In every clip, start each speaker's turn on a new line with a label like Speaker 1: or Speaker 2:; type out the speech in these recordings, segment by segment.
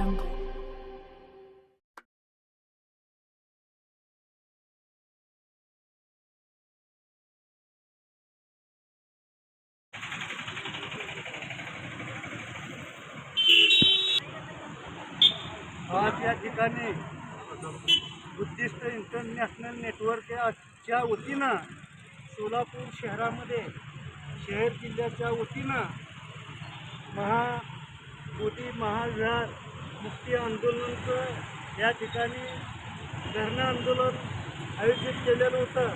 Speaker 1: jungle. आज या ठिकाणी बुद्धिस्ट इंटरनॅशनल नेटवर्क याच्या वतीनं सोलापूर शहरामध्ये शहर जिल्ह्याच्या वतीनं महा मोठी महाविहार मुक्ती आंदोलनाचं या ठिकाणी धरणं आंदोलन आयोजित केलेलं होतं.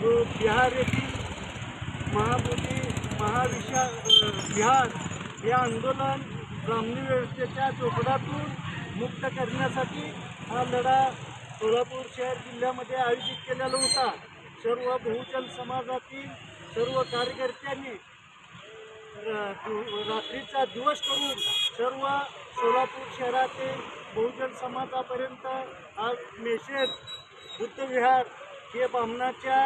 Speaker 1: जो बिहार येथील महाबोधी महाविशा बिहार हे आंदोलन ब्राह्मणी व्यवस्थेच्या चोपडातून मुक्त करण्यासाठी हा लढा सोलापूर शहर जिल्ह्यामध्ये आयोजित केलेला होता. सर्व बहुजन समाजातील सर्व कार्यकर्त्यांनी रात्रीचा दिवस करून सर्व सोलापूर शहरातील बहुजन समाजापर्यंत आज मेसेज बुद्धविहार हे बामणाच्या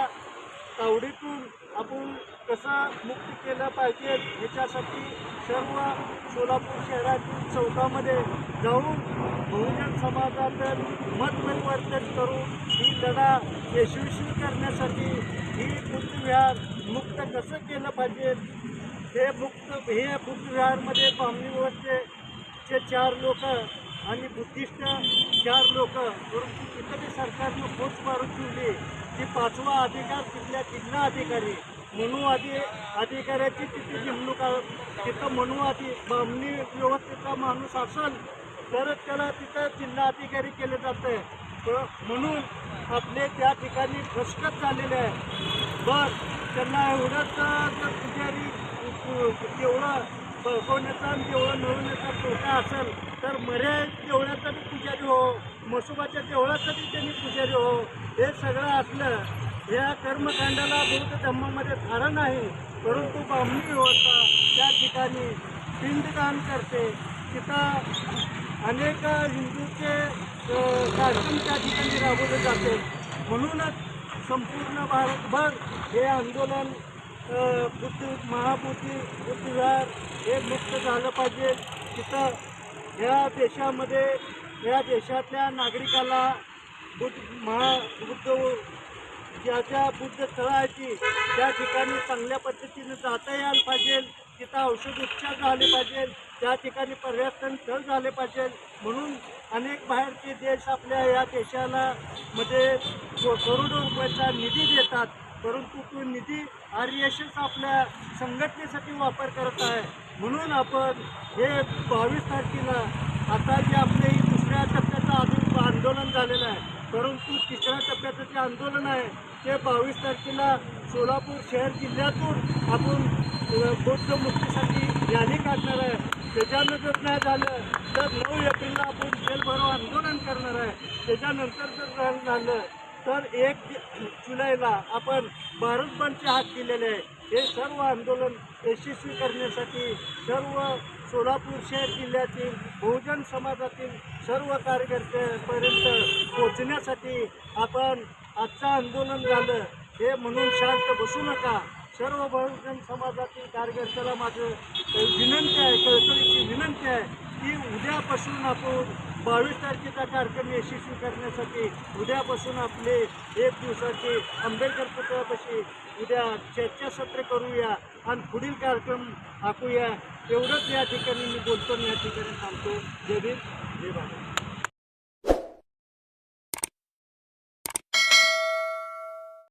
Speaker 1: तावडीतून आपण कसं मुक्त केलं पाहिजे ह्याच्यासाठी सर्व सोलापूर शहरातील चौकामध्ये जाऊन बहुजन समाजाचं मत परिवर्तन करून ही लढा यशस्वी करण्यासाठी ही बुद्धविहार मुक्त कसं केलं पाहिजे? हे मुक्त हे बुद्धविहारमध्ये बामणी व्यवस्थेचे चार लोक आणि बुद्धिस्ट चार लोक परंतु तिथं बी सरकारनं खोच मारून ठेवली. ती पाचवा अधिकार तिथल्या जिल्हा अधिकारी. मनुवादी अधिकाऱ्याची तिथे नेमणूक आहे. तिथं मनुवादी बामणी व्यवस्थेचा माणूस असेल तरच त्याला तिथं जिल्हा अधिकारी केले जातं. म्हणून आपले त्या ठिकाणी फसकत झालेले आहे बस त्यांना एवढंच पुजारी एवढं बळकवण्याचा देवळं मिळवण्याचा तोटा असेल तर मर्या तेवढ्याचा बी पुजारी हो मसोबाच्या देवळाचा बी त्यांनी पुजारी हो. हे सगळं असलं या कर्मकांडाला बौद्ध धर्मामध्ये धारण आहे परंतु ब्राह्मणी व्यवस्था त्या ठिकाणी पिंडदान करते. तिथं अनेक हिंदूचे कार्यक्रम त्या ठिकाणी राबवले जाते. म्हणूनच संपूर्ण भारतभर हे आंदोलन अ, बुद्ध महाबुद्धी बुद्धविहार हे मुक्त झालं पाहिजे. तिथं ह्या देशामध्ये या देशातल्या नागरिकाला बुद्ध महा बुद्ध ज्या ज्या बुद्ध स्थळं ती त्या ठिकाणी चांगल्या पद्धतीनं जाता यायला पाहिजे. तिथं औषध उपचार झाले पाहिजे. त्या ठिकाणी पर्यटन स्थळ झाले पाहिजे. म्हणून अनेक बाहेरचे देश आपल्या या देशाला मध्ये करोडो रुपयाचा निधी देतात. परंतु तो निधी आर एस एस आपल्या संघटनेसाठी वापर करत आहे. म्हणून आपण हे बावीस तारखेला आता जे आपले दुसऱ्या टप्प्याचं अजून आंदोलन झालेलं आहे. परंतु तिसऱ्या टप्प्याचं जे आंदोलन आहे ते बावीस तारखेला सोलापूर शहर जिल्ह्यातून आपण बौद्ध मुक्तीसाठी यादी काढणार आहे. त्याच्यानं जर नाही झालं तर नऊ एप्रिलला आपण जेलभरो आंदोलन करणार आहे. त्याच्यानंतर जर नाही झालं तर एक जुलैला आपण भारत बंदचे हात दिलेले आहे. हे सर्व आंदोलन यशस्वी करण्यासाठी सर्व सोलापूर शहर जिल्ह्यातील बहुजन समाजातील सर्व कार्यकर्त्यापर्यंत पोहोचण्यासाठी आपण आजचं आंदोलन झालं. हे म्हणून शांत बसू नका. सर्व बहुजन समाजातील कार्यकर्त्याला माझं विनंती आहे कळकळीची विनंती आहे की उद्यापासून आपण बावीस तारखेचा कार्यक्रम यशस्वी करण्यासाठी उद्यापासून आपले एक दिवसाचे आंबेडकर पुतळ्यापाशी उद्या चर्चासत्र करूया आणि पुढील कार्यक्रम आखूया. एवढंच या ठिकाणी मी बोलतो या ठिकाणी थांबतो. जय भीम जय भारत.